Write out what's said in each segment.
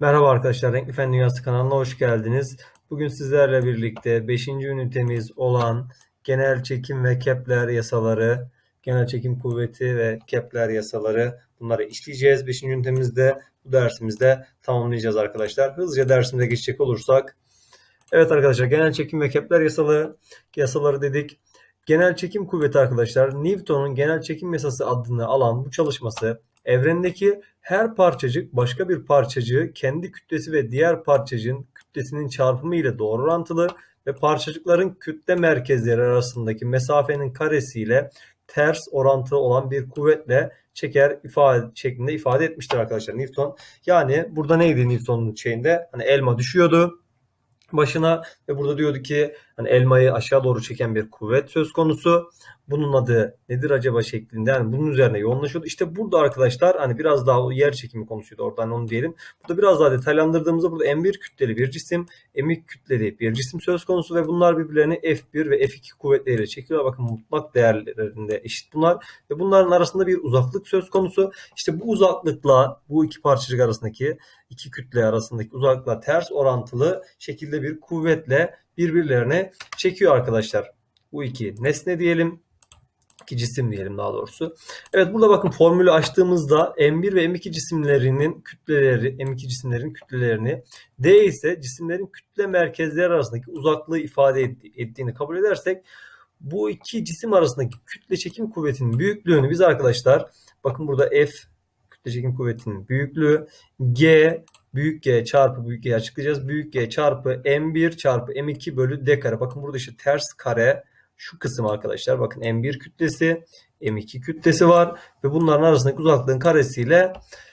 Merhaba arkadaşlar, Renkli Fen Dünyası kanalına hoş geldiniz. Bugün sizlerle birlikte 5. ünitemiz olan genel çekim ve Kepler yasaları, genel çekim kuvveti ve Kepler yasaları bunları işleyeceğiz. 5. ünitemizde bu dersimizde tamamlayacağız arkadaşlar. Hızlıca dersimize geçecek olursak. Evet arkadaşlar, genel çekim ve Kepler yasaları, yasaları dedik. Genel çekim kuvveti arkadaşlar, Newton'un genel çekim yasası adını alan bu çalışması evrendeki her parçacık başka bir parçacığı kendi kütlesi ve diğer parçacığın kütlesinin çarpımı ile doğru orantılı ve parçacıkların kütle merkezleri arasındaki mesafenin karesiyle ters orantılı olan bir kuvvetle çeker ifade şeklinde ifade etmiştir arkadaşlar Newton. Yani burada neydi Newton'un şeyinde? Hani elma düşüyordu başına ve burada diyordu ki hani elmayı aşağı doğru çeken bir kuvvet söz konusu. Bunun adı nedir acaba şeklinde yani bunun üzerine yoğunlaşıyordu. İşte burada arkadaşlar hani biraz daha o yer çekimi konuşuyordu oradan onu diyelim. Burada biraz daha detaylandırdığımızda burada M1 kütleli bir cisim, M2 kütleli bir cisim söz konusu ve bunlar birbirlerini F1 ve F2 kuvvetleriyle çekiyorlar. Bakın mutlak değerlerinde eşit bunlar ve bunların arasında bir uzaklık söz konusu. İşte bu uzaklıkla bu iki parçacık arasındaki iki kütle arasındaki uzaklıkla ters orantılı şekilde bir kuvvetle birbirlerine çekiyor arkadaşlar. Bu iki nesne diyelim iki cisim diyelim daha doğrusu. Evet burada bakın formülü açtığımızda M1 ve M2 cisimlerinin kütleleri, M2 cisimlerin kütlelerini, D ise cisimlerin kütle merkezleri arasındaki uzaklığı ifade ettiğini kabul edersek bu iki cisim arasındaki kütle çekim kuvvetinin büyüklüğünü biz arkadaşlar bakın burada F kütle çekim kuvvetinin büyüklüğü G büyük G çarpı büyük G açıklayacağız. Büyük G çarpı M1 çarpı M2 bölü D kare. Bakın burada işte ters kare şu kısım arkadaşlar. Bakın M1 kütlesi, M2 kütlesi var ve bunların arasındaki uzaklığın karesiyle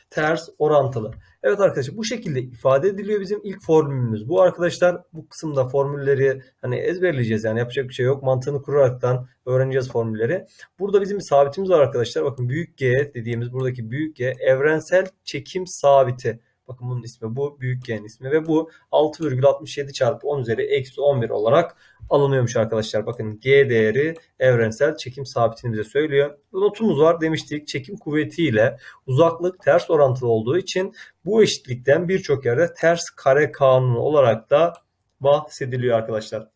ters orantılı. Evet arkadaşlar bu şekilde ifade ediliyor bizim ilk formülümüz. Bu arkadaşlar bu kısımda formülleri hani ezberleyeceğiz yani yapacak bir şey yok. Mantığını kuraraktan öğreneceğiz formülleri. Burada bizim sabitimiz var arkadaşlar. Bakın büyük G dediğimiz buradaki büyük G evrensel çekim sabiti. Bakın bunun ismi bu. Büyük G'nin ismi ve bu 6,67 çarpı 10 üzeri eksi 11 olarak alınıyormuş arkadaşlar. Bakın G değeri evrensel çekim sabitini bize söylüyor. Notumuz var demiştik. Çekim kuvvetiyle uzaklık ters orantılı olduğu için bu eşitlikten birçok yerde ters kare kanunu olarak da bahsediliyor arkadaşlar.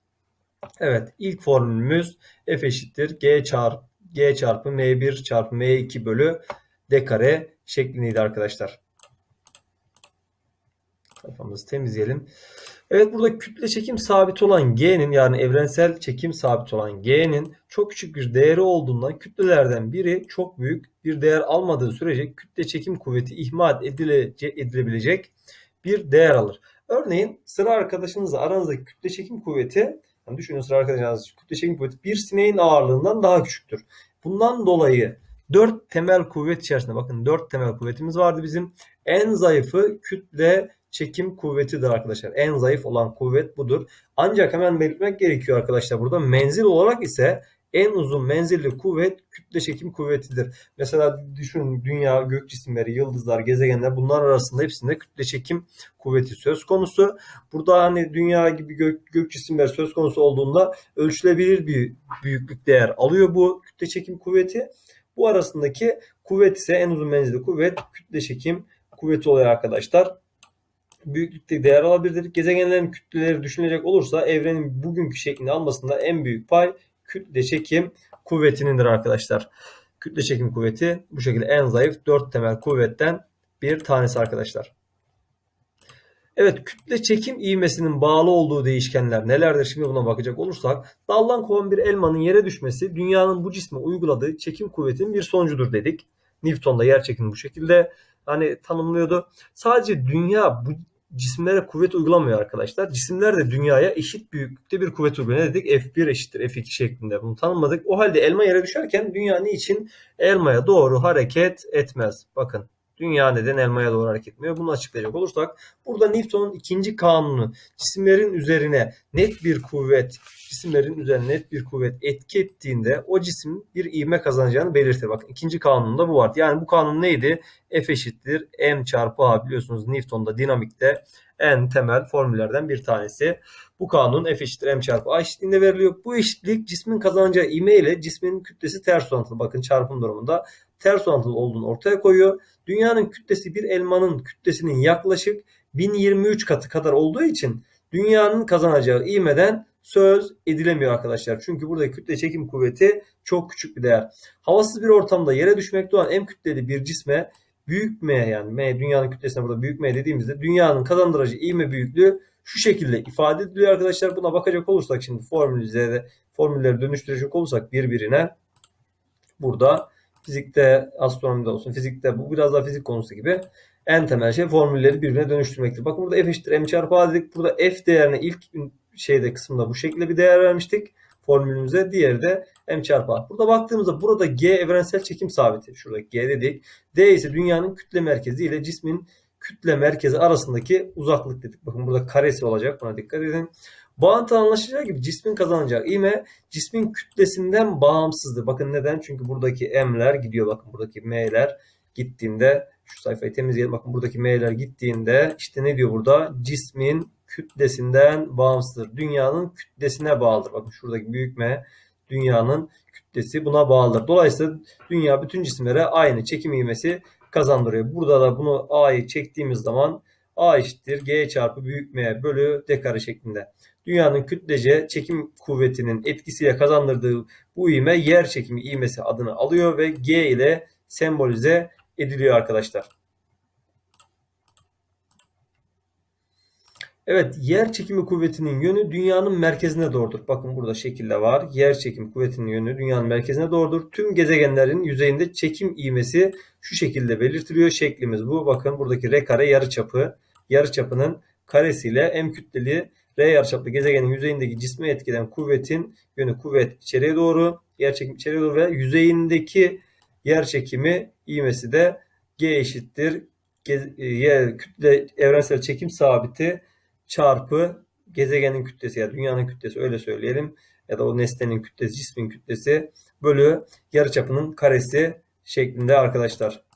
Evet ilk formülümüz F eşittir G çarpı G çarpı M1 çarpı M2 bölü D kare şeklindeydi arkadaşlar. Kafamızı temizleyelim. Evet burada kütle çekim sabit olan G'nin yani evrensel çekim sabit olan G'nin çok küçük bir değeri olduğundan kütlelerden biri çok büyük bir değer almadığı sürece kütle çekim kuvveti ihmal edilebilecek bir değer alır. Örneğin sıra arkadaşınızla aranızdaki kütle çekim kuvveti yani düşünün sıra arkadaşınızla kütle çekim kuvveti bir sineğin ağırlığından daha küçüktür. Bundan dolayı 4 temel kuvvet içerisinde bakın 4 temel kuvvetimiz vardı bizim. En zayıfı kütle çekim kuvvetidir arkadaşlar. En zayıf olan kuvvet budur. Ancak hemen belirtmek gerekiyor arkadaşlar burada. Menzil olarak ise en uzun menzilli kuvvet kütle çekim kuvvetidir. Mesela düşünün dünya, gök cisimleri, yıldızlar, gezegenler bunlar arasında hepsinde kütle çekim kuvveti söz konusu. Burada hani dünya gibi gök, gök cisimler söz konusu olduğunda ölçülebilir bir büyüklük değer alıyor bu kütle çekim kuvveti. Bu arasındaki kuvvet ise en uzun menzilli kuvvet kütle çekim kuvveti oluyor arkadaşlar büyüklükte değer alabilir. Gezegenlerin kütleleri düşünecek olursa evrenin bugünkü şeklini almasında en büyük pay kütle çekim kuvvetinindir arkadaşlar. Kütle çekim kuvveti bu şekilde en zayıf 4 temel kuvvetten bir tanesi arkadaşlar. Evet kütle çekim ivmesinin bağlı olduğu değişkenler nelerdir? Şimdi buna bakacak olursak daldan kovan bir elmanın yere düşmesi dünyanın bu cisme uyguladığı çekim kuvvetinin bir sonucudur dedik. Newton da yer çekimi bu şekilde hani tanımlıyordu. Sadece dünya bu cisimlere kuvvet uygulamıyor arkadaşlar. Cisimler de dünyaya eşit büyüklükte bir kuvvet uyguluyor. Ne dedik? F1 eşittir F2 şeklinde. Bunu tanımladık. O halde elma yere düşerken dünya niçin elmaya doğru hareket etmez? Bakın Dünya neden elmaya doğru hareket etmiyor? Bunu açıklayacak olursak burada Newton'un ikinci kanunu cisimlerin üzerine net bir kuvvet cisimlerin üzerine net bir kuvvet etki ettiğinde o cisim bir ivme kazanacağını belirtir. Bakın ikinci kanunda bu vardı. Yani bu kanun neydi? F eşittir m çarpı a biliyorsunuz Newton'da dinamikte en temel formüllerden bir tanesi. Bu kanun F eşittir m çarpı a eşitliğinde veriliyor. Bu eşitlik cismin kazanacağı ivme ile cismin kütlesi ters orantılı. Bakın çarpım durumunda ters orantılı olduğunu ortaya koyuyor. Dünyanın kütlesi bir elmanın kütlesinin yaklaşık 1023 katı kadar olduğu için dünyanın kazanacağı ivmeden söz edilemiyor arkadaşlar. Çünkü buradaki kütle çekim kuvveti çok küçük bir değer. Havasız bir ortamda yere düşmekte olan M kütleli bir cisme büyük M yani M dünyanın kütlesine burada büyük M dediğimizde dünyanın kazandıracağı ivme büyüklüğü şu şekilde ifade ediliyor arkadaşlar. Buna bakacak olursak şimdi formülleri, formülleri dönüştürecek olursak birbirine burada fizikte, astronomide olsun, fizikte bu biraz daha fizik konusu gibi en temel şey formülleri birbirine dönüştürmektir. Bakın burada f eşittir m çarpı a dedik. Burada f değerine ilk şeyde kısımda bu şekilde bir değer vermiştik formülümüze. Diğeri de m çarpı a. Burada baktığımızda burada g evrensel çekim sabiti. Şurada g dedik. d ise dünyanın kütle merkezi ile cismin kütle merkezi arasındaki uzaklık dedik. Bakın burada karesi olacak. Buna dikkat edin. Bağıntı anlaşılacağı gibi cismin kazanacağı ivme cismin kütlesinden bağımsızdır. Bakın neden? Çünkü buradaki m'ler gidiyor. Bakın buradaki m'ler gittiğinde şu sayfayı temizleyelim. Bakın buradaki m'ler gittiğinde işte ne diyor burada? Cismin kütlesinden bağımsızdır. Dünyanın kütlesine bağlıdır. Bakın şuradaki büyük M dünyanın kütlesi buna bağlıdır. Dolayısıyla dünya bütün cisimlere aynı çekim ivmesi kazandırıyor. Burada da bunu A'yı çektiğimiz zaman A eşittir G çarpı büyük M bölü D kare şeklinde. Dünyanın kütlece çekim kuvvetinin etkisiyle kazandırdığı bu ivme yer çekimi ivmesi adını alıyor ve G ile sembolize ediliyor arkadaşlar. Evet, yer çekimi kuvvetinin yönü dünyanın merkezine doğrudur. Bakın burada şekilde var. Yer çekimi kuvvetinin yönü dünyanın merkezine doğrudur. Tüm gezegenlerin yüzeyinde çekim ivmesi şu şekilde belirtiliyor. Şeklimiz bu. Bakın buradaki r kare yarıçapı. Yarıçapının karesiyle m kütleli r yarıçaplı gezegenin yüzeyindeki cisme etkilen kuvvetin yönü kuvvet içeriye doğru, yer çekimi içeriye doğru ve yüzeyindeki yer çekimi ivmesi de g eşittir. Yer kütle evrensel çekim sabiti çarpı gezegenin kütlesi ya yani dünyanın kütlesi öyle söyleyelim ya da o nesnenin kütlesi, cismin kütlesi bölü yarıçapının karesi şeklinde arkadaşlar.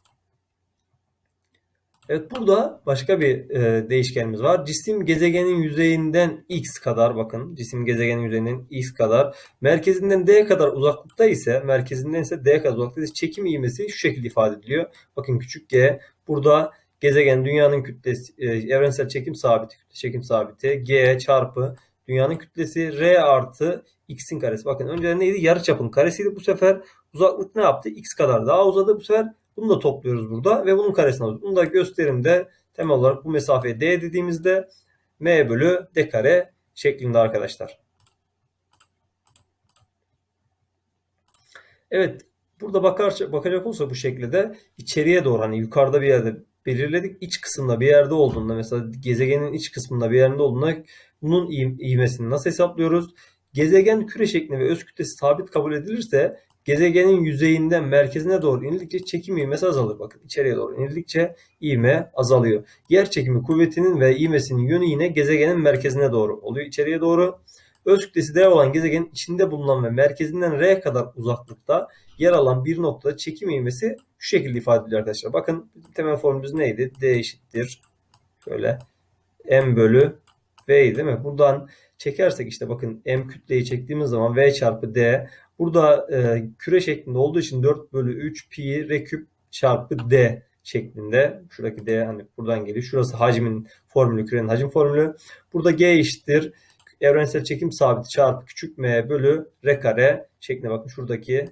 Evet burada başka bir e, değişkenimiz var. Cisim gezegenin yüzeyinden x kadar bakın cisim gezegenin yüzeyinden x kadar merkezinden d kadar uzaklıkta ise merkezinden ise d kadar uzaklıkta ise çekim ivmesi şu şekilde ifade ediliyor. Bakın küçük g burada gezegen dünyanın kütlesi e, evrensel çekim sabiti kütle çekim sabiti g çarpı dünyanın kütlesi r artı x'in karesi. Bakın önceden neydi? Yarıçapın karesiydi. Bu sefer uzaklık ne yaptı? x kadar daha uzadı. Bu sefer bunu da topluyoruz burada ve bunun karesini alıyoruz. Bunu da gösterimde temel olarak bu mesafeye d dediğimizde m bölü d kare şeklinde arkadaşlar. Evet burada bakar, bakacak olsa bu şekilde içeriye doğru hani yukarıda bir yerde belirledik. İç kısımda bir yerde olduğunda mesela gezegenin iç kısmında bir yerinde olduğunda bunun ivmesini nasıl hesaplıyoruz? Gezegen küre şeklinde ve öz kütlesi sabit kabul edilirse gezegenin yüzeyinden merkezine doğru inildikçe çekim ivmesi azalır. Bakın içeriye doğru inildikçe ivme azalıyor. Yer çekimi kuvvetinin ve ivmesinin yönü yine gezegenin merkezine doğru oluyor. içeriye doğru. Öz kütlesi D olan gezegenin içinde bulunan ve merkezinden R kadar uzaklıkta yer alan bir noktada çekim ivmesi şu şekilde ifade ediliyor arkadaşlar. Bakın temel formülümüz neydi? D eşittir. Şöyle M bölü V değil mi? Buradan çekersek işte bakın M kütleyi çektiğimiz zaman V çarpı D. Burada e, küre şeklinde olduğu için 4 bölü 3 pi R küp çarpı D şeklinde. Şuradaki D hani buradan geliyor. Şurası hacmin formülü, kürenin hacim formülü. Burada G eşittir. Evrensel çekim sabiti çarpı küçük m bölü r kare şeklinde bakın şuradaki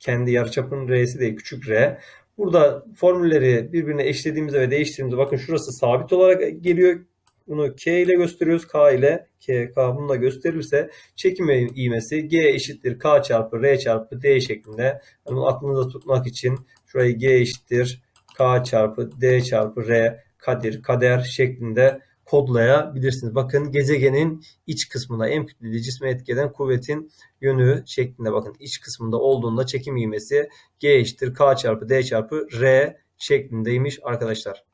kendi yarıçapın r'si değil küçük r. Burada formülleri birbirine eşlediğimizde ve değiştirdiğimizde bakın şurası sabit olarak geliyor. Bunu K ile gösteriyoruz. K ile K, K bununla gösterilirse çekim ivmesi G eşittir K çarpı R çarpı D şeklinde. Yani bunu aklınızda tutmak için şurayı G eşittir K çarpı D çarpı R kadir kader şeklinde kodlayabilirsiniz. Bakın gezegenin iç kısmında en kütleli cisme etkilen kuvvetin yönü şeklinde bakın iç kısmında olduğunda çekim ivmesi G eşittir K çarpı D çarpı R şeklindeymiş arkadaşlar.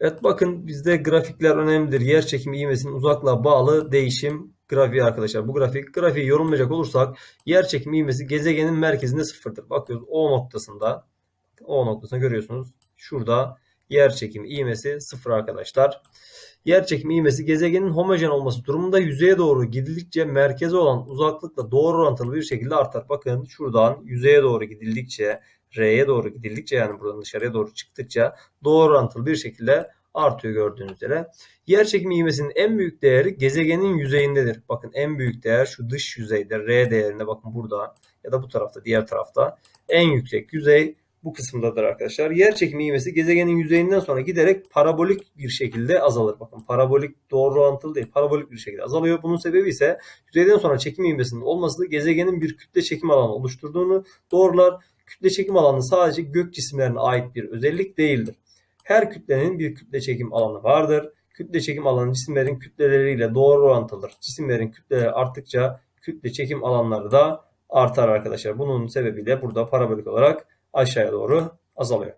Evet bakın bizde grafikler önemlidir. Yer çekimi ivmesinin uzaklığa bağlı değişim grafiği arkadaşlar. Bu grafik grafiği yorumlayacak olursak yer çekimi ivmesi gezegenin merkezinde sıfırdır. Bakıyoruz O noktasında O noktasını görüyorsunuz. Şurada yer çekimi ivmesi sıfır arkadaşlar. Yer çekimi ivmesi gezegenin homojen olması durumunda yüzeye doğru gidildikçe merkeze olan uzaklıkla doğru orantılı bir şekilde artar. Bakın şuradan yüzeye doğru gidildikçe R'ye doğru gidildikçe yani buradan dışarıya doğru çıktıkça doğru orantılı bir şekilde artıyor gördüğünüz üzere. Yer çekimi ivmesinin en büyük değeri gezegenin yüzeyindedir. Bakın en büyük değer şu dış yüzeyde R değerinde bakın burada ya da bu tarafta diğer tarafta en yüksek yüzey bu kısımdadır arkadaşlar. Yer çekimi ivmesi gezegenin yüzeyinden sonra giderek parabolik bir şekilde azalır. Bakın parabolik doğru orantılı değil. Parabolik bir şekilde azalıyor. Bunun sebebi ise yüzeyden sonra çekim ivmesinin olması gezegenin bir kütle çekim alanı oluşturduğunu doğrular. Kütle çekim alanı sadece gök cisimlerine ait bir özellik değildir. Her kütlenin bir kütle çekim alanı vardır. Kütle çekim alanı cisimlerin kütleleriyle doğru orantılıdır. Cisimlerin kütleleri arttıkça kütle çekim alanları da artar arkadaşlar. Bunun sebebiyle burada parabolik olarak aşağıya doğru azalıyor.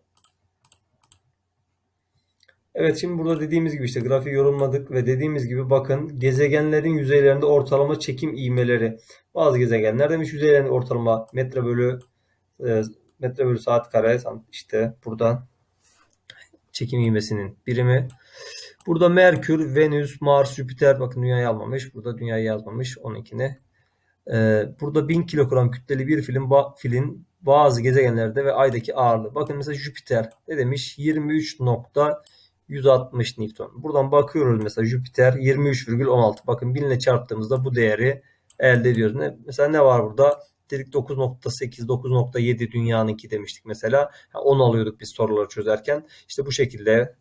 Evet şimdi burada dediğimiz gibi işte grafiği yorumladık ve dediğimiz gibi bakın gezegenlerin yüzeylerinde ortalama çekim ivmeleri. Bazı gezegenler demiş yüzeylerinde ortalama metre bölü e, metre bölü saat kare işte burada çekim ivmesinin birimi. Burada Merkür, Venüs, Mars, Jüpiter bakın dünyayı almamış. Burada dünyayı yazmamış onunkini. Ee, burada 1000 kilogram kütleli bir filin, filin bazı gezegenlerde ve aydaki ağırlığı. Bakın mesela Jüpiter ne demiş? 23.160 Newton. Buradan bakıyoruz mesela Jüpiter 23,16. Bakın 1000 ile çarptığımızda bu değeri elde ediyoruz. Ne, mesela ne var burada? Dedik 9.8, 9.7 dünyanınki demiştik mesela. 10 alıyorduk biz soruları çözerken. İşte bu şekilde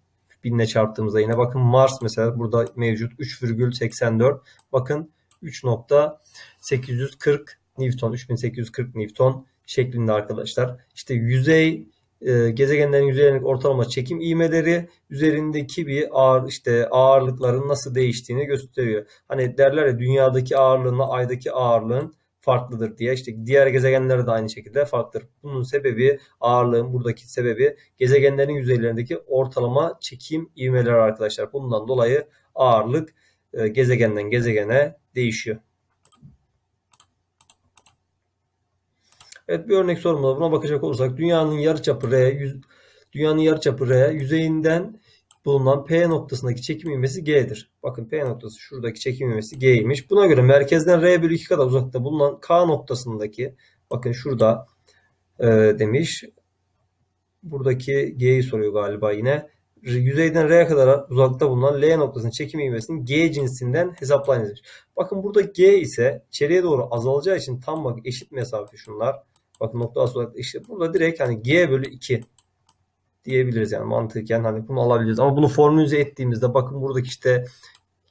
binle çarptığımızda yine bakın Mars mesela burada mevcut 3,84. Bakın 3.840 Newton, 3840 Newton şeklinde arkadaşlar. İşte yüzey e, gezegenlerin yüzeyindeki ortalama çekim ivmeleri üzerindeki bir ağır işte ağırlıkların nasıl değiştiğini gösteriyor. Hani derler ya dünyadaki ağırlığınla aydaki ağırlığın farklıdır diye. İşte diğer gezegenlerde de aynı şekilde farklıdır. Bunun sebebi ağırlığın buradaki sebebi gezegenlerin yüzeylerindeki ortalama çekim ivmeleri arkadaşlar. Bundan dolayı ağırlık e, gezegenden gezegene değişiyor. Evet bir örnek sorumuzda buna bakacak olursak dünyanın yarıçapı R, yüz, dünyanın yarıçapı R yüzeyinden bulunan P noktasındaki çekim ivmesi G'dir. Bakın P noktası şuradaki çekim ivmesi G'ymiş. Buna göre merkezden R bölü 2 kadar uzakta bulunan K noktasındaki bakın şurada e, demiş. Buradaki G'yi soruyor galiba yine. Yüzeyden R'ye kadar uzakta bulunan L noktasının çekim ivmesinin G cinsinden hesaplayınız. Bakın burada G ise içeriye doğru azalacağı için tam bak eşit mesafe şunlar. Bakın nokta asıl işte burada direkt hani G bölü 2 diyebiliriz yani mantıken hani bunu alabiliriz. Ama bunu formülize ettiğimizde bakın buradaki işte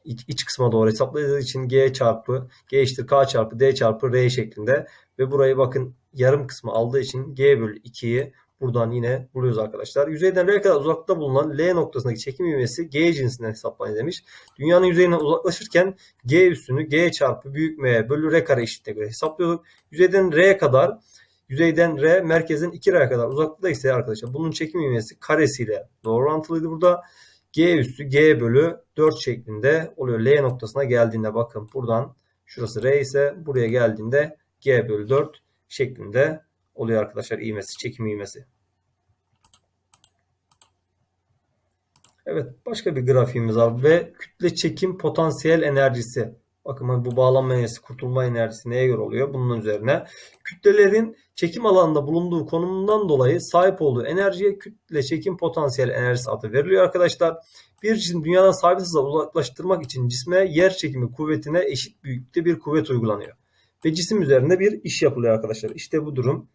iç, iç kısma doğru hesapladığımız için G çarpı G eşittir K çarpı D çarpı R şeklinde ve burayı bakın yarım kısmı aldığı için G bölü 2'yi buradan yine buluyoruz arkadaşlar. Yüzeyden R kadar uzakta bulunan L noktasındaki çekim ivmesi G cinsinden hesaplanır demiş. Dünyanın yüzeyinden uzaklaşırken G üstünü G çarpı büyük M bölü R kare eşitliğine göre hesaplıyorduk. Yüzeyden R'ye kadar Yüzeyden R merkezin 2 R'ye kadar uzaklıkta ise arkadaşlar bunun çekim ivmesi karesiyle doğru orantılıydı burada. G üstü G bölü 4 şeklinde oluyor. L noktasına geldiğinde bakın buradan şurası R ise buraya geldiğinde G bölü 4 şeklinde oluyor arkadaşlar ivmesi, çekim ivmesi. Evet başka bir grafiğimiz var ve kütle çekim potansiyel enerjisi. Bakın bu bağlanma enerjisi, kurtulma enerjisi neye göre oluyor? Bunun üzerine. Kütlelerin çekim alanında bulunduğu konumundan dolayı sahip olduğu enerjiye kütle çekim potansiyel enerjisi adı veriliyor arkadaşlar. Bir cisim dünyadan sabit hızla uzaklaştırmak için cisme yer çekimi kuvvetine eşit büyüklükte bir kuvvet uygulanıyor. Ve cisim üzerinde bir iş yapılıyor arkadaşlar. İşte bu durum.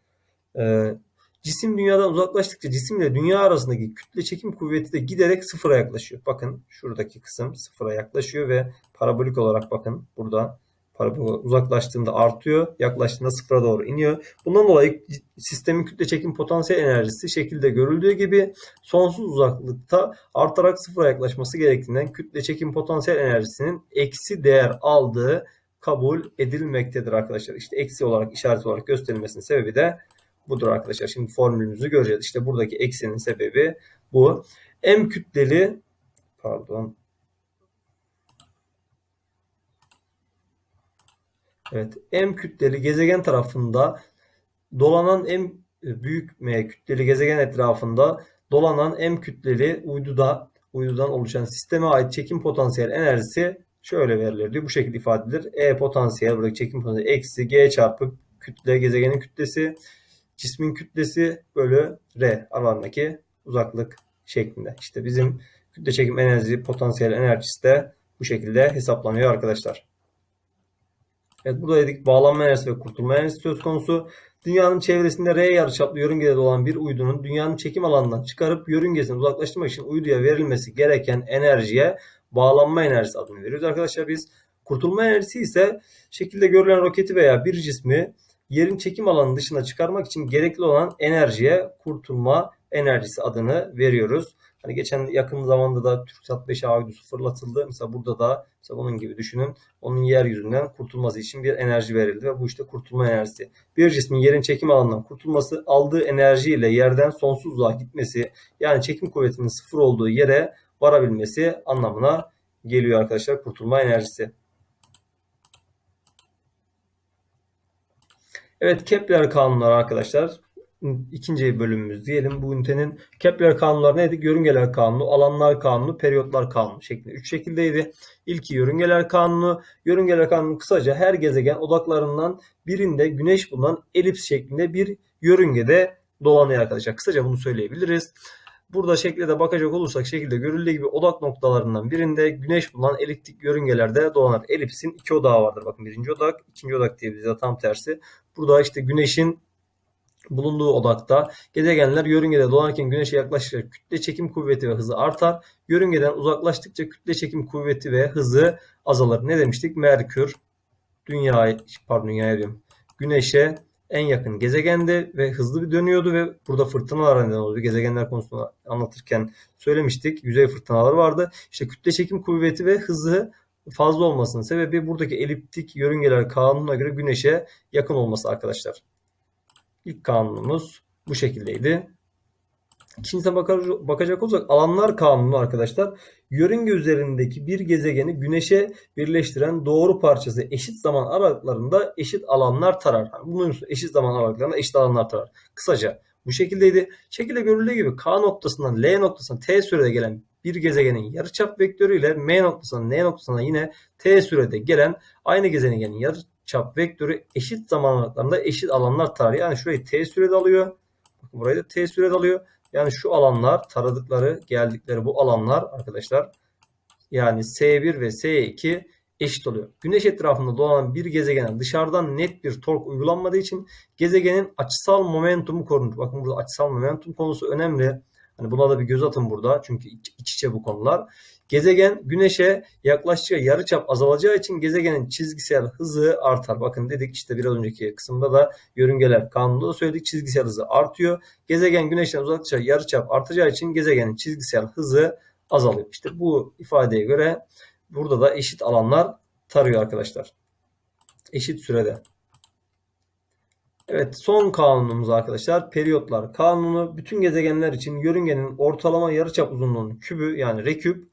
Ee, cisim dünyadan uzaklaştıkça cisimle dünya arasındaki kütle çekim kuvveti de giderek sıfıra yaklaşıyor. Bakın şuradaki kısım sıfıra yaklaşıyor ve parabolik olarak bakın burada parabol uzaklaştığında artıyor, yaklaştığında sıfıra doğru iniyor. Bundan dolayı sistemin kütle çekim potansiyel enerjisi şekilde görüldüğü gibi sonsuz uzaklıkta artarak sıfıra yaklaşması gerektiğinden kütle çekim potansiyel enerjisinin eksi değer aldığı kabul edilmektedir arkadaşlar. İşte eksi olarak işaret olarak gösterilmesinin sebebi de budur arkadaşlar. Şimdi formülümüzü göreceğiz. İşte buradaki eksinin sebebi bu. M kütleli pardon Evet, M kütleli gezegen tarafında dolanan M büyük M kütleli gezegen etrafında dolanan M kütleli uyduda uydudan oluşan sisteme ait çekim potansiyel enerjisi şöyle verilir diyor. Bu şekilde ifade edilir. E potansiyel buradaki çekim potansiyeli eksi G çarpı kütle gezegenin kütlesi cismin kütlesi bölü R aralarındaki uzaklık şeklinde. İşte bizim kütle çekim enerji potansiyel enerjisi de bu şekilde hesaplanıyor arkadaşlar. Evet burada dedik bağlanma enerjisi ve kurtulma enerjisi söz konusu. Dünyanın çevresinde R yarıçaplı yörüngede dolan bir uydunun dünyanın çekim alanından çıkarıp yörüngesini uzaklaştırmak için uyduya verilmesi gereken enerjiye bağlanma enerjisi adını veriyoruz arkadaşlar biz. Kurtulma enerjisi ise şekilde görülen roketi veya bir cismi yerin çekim alanının dışına çıkarmak için gerekli olan enerjiye kurtulma enerjisi adını veriyoruz. Hani geçen yakın zamanda da TürkSat 5A uydusu fırlatıldı. Mesela burada da mesela bunun gibi düşünün. Onun yeryüzünden kurtulması için bir enerji verildi ve bu işte kurtulma enerjisi. Bir cismin yerin çekim alanından kurtulması aldığı enerji ile yerden sonsuz uzağa gitmesi yani çekim kuvvetinin sıfır olduğu yere varabilmesi anlamına geliyor arkadaşlar kurtulma enerjisi. Evet Kepler kanunları arkadaşlar. ikinci bölümümüz diyelim. Bu ünitenin Kepler kanunları neydi? Yörüngeler kanunu, alanlar kanunu, periyotlar kanunu şeklinde. Üç şekildeydi. İlki yörüngeler kanunu. Yörüngeler kanunu kısaca her gezegen odaklarından birinde güneş bulunan elips şeklinde bir yörüngede dolanıyor arkadaşlar. Kısaca bunu söyleyebiliriz. Burada şekle de bakacak olursak şekilde görüldüğü gibi odak noktalarından birinde güneş bulunan eliptik yörüngelerde dolanır. Elipsin iki odağı vardır. Bakın birinci odak, ikinci odak diyebiliriz ya tam tersi. Burada işte güneşin bulunduğu odakta gezegenler yörüngede dolanırken güneşe yaklaştıkça kütle çekim kuvveti ve hızı artar. Yörüngeden uzaklaştıkça kütle çekim kuvveti ve hızı azalır. Ne demiştik? Merkür, Dünya, pardon Dünya'ya diyorum. Güneşe en yakın gezegendi ve hızlı bir dönüyordu ve burada fırtınalar neden oldu. Gezegenler konusunu anlatırken söylemiştik. Yüzey fırtınaları vardı. İşte kütle çekim kuvveti ve hızı fazla olmasının sebebi buradaki eliptik yörüngeler kanununa göre güneşe yakın olması arkadaşlar. İlk kanunumuz bu şekildeydi. İkincisine bakacak olursak alanlar kanunu arkadaşlar yörünge üzerindeki bir gezegeni güneşe birleştiren doğru parçası eşit zaman aralıklarında eşit alanlar tarar. Yani bunun eşit zaman aralıklarında eşit alanlar tarar. Kısaca bu şekildeydi. Şekilde görüldüğü gibi K noktasından L noktasına T sürede gelen bir gezegenin yarıçap vektörü ile M noktasından N noktasına yine T sürede gelen aynı gezegenin yarıçap vektörü eşit zaman aralıklarında eşit alanlar tarar. Yani şurayı T sürede alıyor. Burayı da T sürede alıyor. Yani şu alanlar taradıkları geldikleri bu alanlar arkadaşlar yani S1 ve S2 eşit oluyor. Güneş etrafında dolanan bir gezegene dışarıdan net bir tork uygulanmadığı için gezegenin açısal momentumu korunur. Bakın burada açısal momentum konusu önemli. Hani buna da bir göz atın burada. Çünkü iç içe bu konular. Gezegen güneşe yaklaştıkça yarıçap azalacağı için gezegenin çizgisel hızı artar. Bakın dedik işte biraz önceki kısımda da yörüngeler kanunda da söyledik çizgisel hızı artıyor. Gezegen güneşten uzaklaştıkça yarıçap artacağı için gezegenin çizgisel hızı azalıyor. İşte bu ifadeye göre burada da eşit alanlar tarıyor arkadaşlar. Eşit sürede. Evet son kanunumuz arkadaşlar periyotlar kanunu. Bütün gezegenler için yörüngenin ortalama yarıçap uzunluğunun kübü yani r küp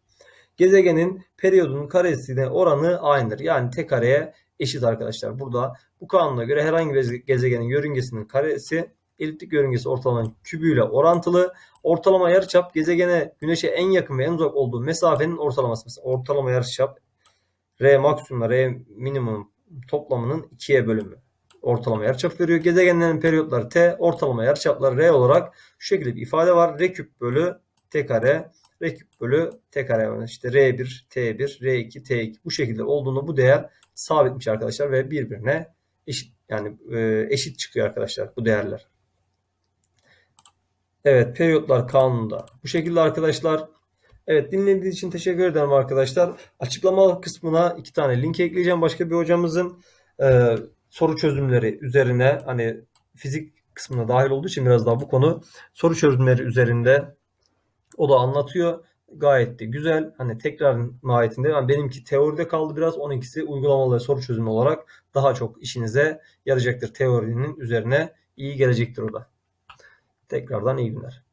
gezegenin periyodunun karesine oranı aynıdır. Yani t kareye eşit arkadaşlar. Burada bu kanuna göre herhangi bir gezegenin yörüngesinin karesi eliptik yörüngesi ortalamanın kübüyle orantılı. Ortalama yarıçap gezegene güneşe en yakın ve en uzak olduğu mesafenin ortalaması. Mesela ortalama yarıçap R maksimum R minimum toplamının 2'ye bölümü ortalama yarıçap veriyor. Gezegenlerin periyotları T, ortalama yarıçapları R olarak şu şekilde bir ifade var. R küp bölü T kare R küp bölü T kare işte R1, T1, R2, T2 bu şekilde olduğunu bu değer sabitmiş arkadaşlar ve birbirine eşit yani e, eşit çıkıyor arkadaşlar bu değerler. Evet periyotlar kanununda bu şekilde arkadaşlar. Evet dinlediğiniz için teşekkür ederim arkadaşlar. Açıklama kısmına iki tane link ekleyeceğim. Başka bir hocamızın e, soru çözümleri üzerine hani fizik kısmına dahil olduğu için biraz daha bu konu soru çözümleri üzerinde o da anlatıyor. Gayet de güzel. Hani tekrar mahiyetinde yani benimki teoride kaldı biraz. Onunkisi uygulamalı soru çözümü olarak daha çok işinize yarayacaktır. Teorinin üzerine iyi gelecektir o da. Tekrardan iyi günler.